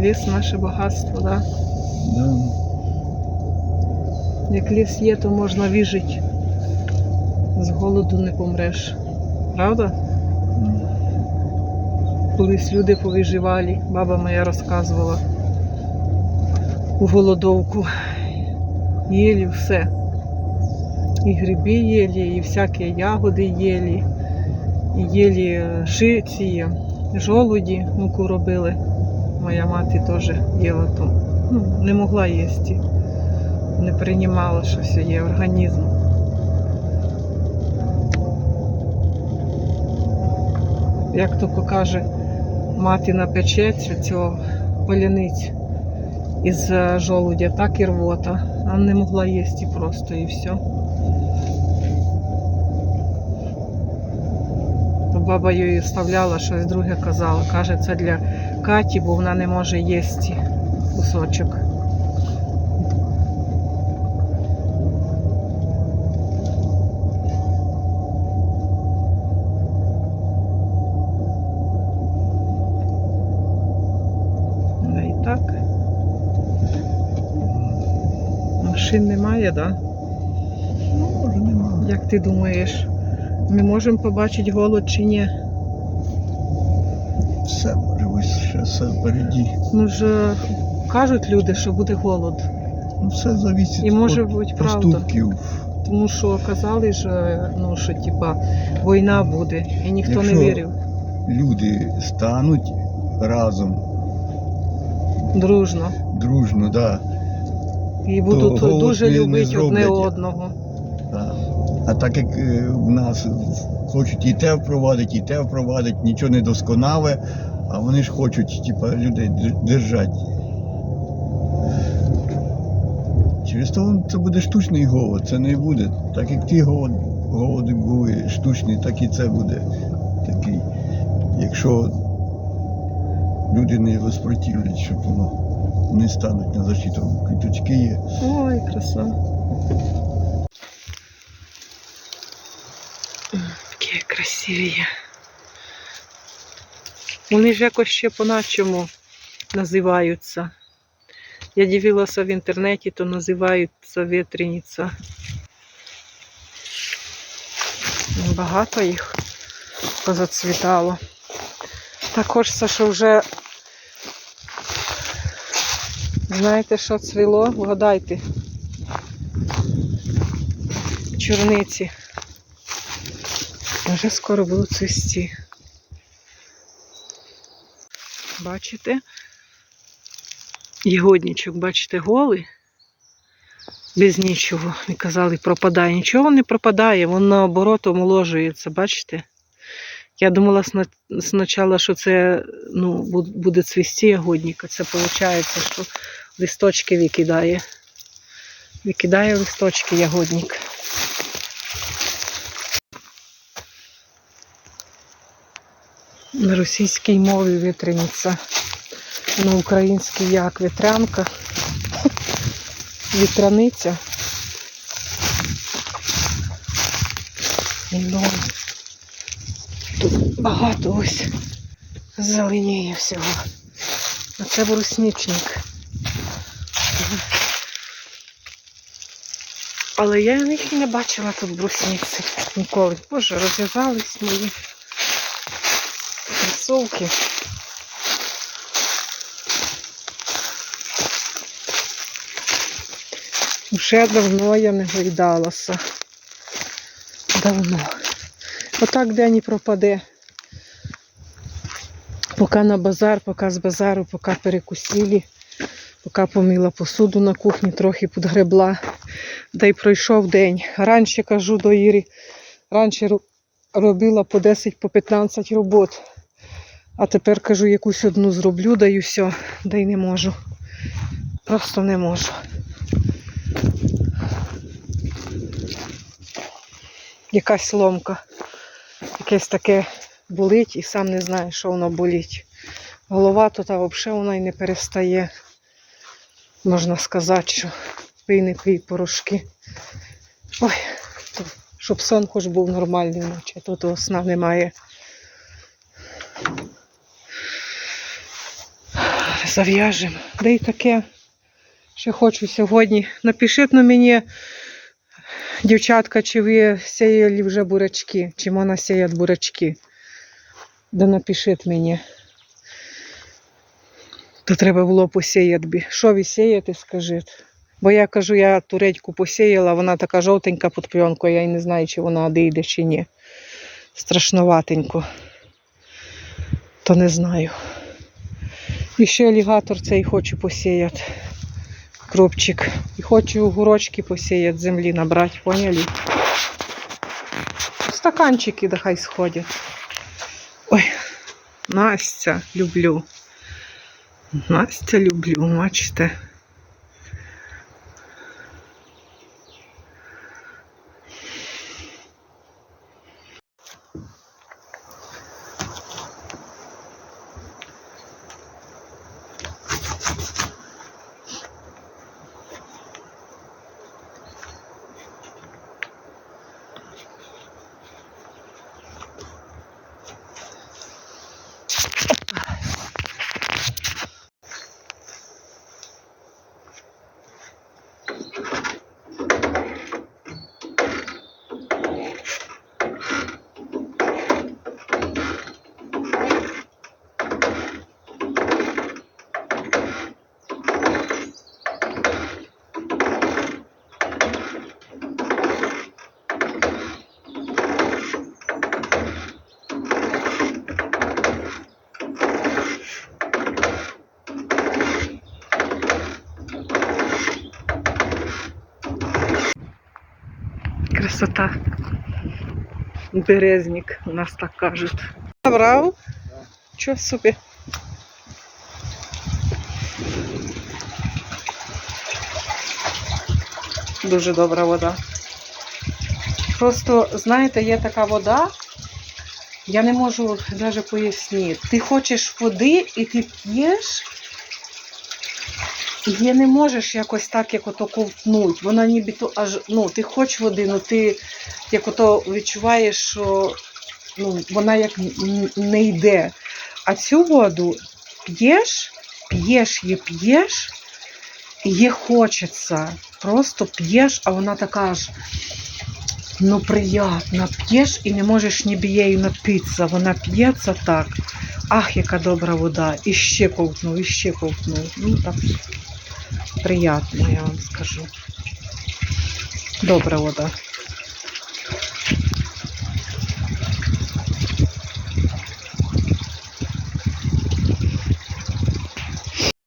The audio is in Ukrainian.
Ліс наше багатство, да? Да. Як ліс є, то можна вижити. З голоду не помреш. Правда? Колись люди повиживали, баба моя розказувала у голодовку. Їли все. І гриби їли, і всякі ягоди їли, і їли шиці, жолуді, муку робили. Моя мати теж їла то. Ну, не могла їсти. Не приймала щось є організм. Як то покаже, мати напечеться цього паляниць із е, жолудя, так і рвота. А не могла їсти просто і все. Баба їй вставляла, щось друге казала. Каже, це для Каті, бо вона не може їсти кусочок. Да і так. Машин немає, так? Да? Ну, може нема. Як ти думаєш, ми можемо побачити голод чи ні? Все може ось ще все впереді. Ну ж кажуть люди, що буде голод. Ну все завісить І може від бути правда. Тому що казали, що, ну, що типа, війна буде, і ніхто не вірив. Люди стануть разом, Дружно. дружно, да, І будуть дуже любити одне одного. А так як е, в нас хочуть і те впровадити, і те впровадити, нічого не досконале, а вони ж хочуть, типа, людей держати. Через то це буде штучний голод, це не буде. Так як ті голод, голоди були штучні, так і це буде такий. Якщо люди не воспротивлять, щоб воно не стануть на защиту. Квіточки є. Ой, краса. Красиві. Вони ж якось ще по-начому називаються. Я дивилася в інтернеті, то називаються вітряниця. Багато їх позацвітало. Так хочеться, що вже Знаєте, що цвіло? Вгадайте. Чорниці. Вже скоро будуть цвісти. Бачите? Ягодничок, бачите, голий. Без нічого. І казали, пропадає. Нічого не пропадає, воно наоборот омоложується, бачите? Я думала спочатку, що це ну, буде цвісти ягодник, а це виходить, що листочки викидає. Викидає листочки ягодник. На російській мові вітряниця. На українській як вітрянка. Вітряниця. Ну, тут багато ось зеленіє всього. А це бруснічник. Але я їх не бачила тут брусниці ніколи. Боже, розв'язались мої кросовки. Вже давно я не гойдалася. Давно. Отак день і пропаде. Поки на базар, поки з базару, поки перекусили, поки помила посуду на кухні, трохи підгребла. Да й пройшов день. Раніше кажу до Іри, раніше робила по 10 по 15 робот. А тепер кажу, якусь одну зроблю, да і все, да й не можу. Просто не можу. Якась ломка. Якесь таке болить і сам не знаю, що воно болить. Голова то та взагалі вона й не перестає. Можна сказати, що пий не пий порошки. Ой, то, щоб сон хоч був нормальний вночі, а то сна немає. Зав'яжемо. Де й таке. Ще хочу сьогодні. Напишіть на мені, дівчатка, чи ви сіяли вже бурячки, чи вона сіє бурячки. Да напишіть мені. То треба було посіяти. Що ви сієте, скажіть. Бо я кажу, я ту редьку посіяла, вона така жовтенька під пленкою, я й не знаю, чи вона одійде, чи ні. Страшноватенько. То не знаю. І ще алігатор цей хочу посіяти. Кропчик. І хочу огурочки посіяти, землі набрати, поняли? Стаканчики нехай сходять. Ой, Настя, люблю. Настя люблю, бачите. Красота. Березник, у нас так кажуть. Набрав? Чого собі? Дуже добра вода. Просто, знаєте, є така вода, я не можу навіть пояснити. Ти хочеш води і ти п'єш, і не можеш якось так, як ото ковтнуть. Вона ніби то аж, ну, ти хочеш води, ну ти як ото відчуваєш, що ну, вона як не йде. А цю воду п'єш, п'єш її, п'єш, і їй хочеться. Просто п'єш, а вона така аж ну, приятна. П'єш і не можеш ніби її напитися. Вона п'ється так. Ах, яка добра вода. І ще ковтнув, і ще ковтнув. Ну так приятно, я вам скажу. Добра вода.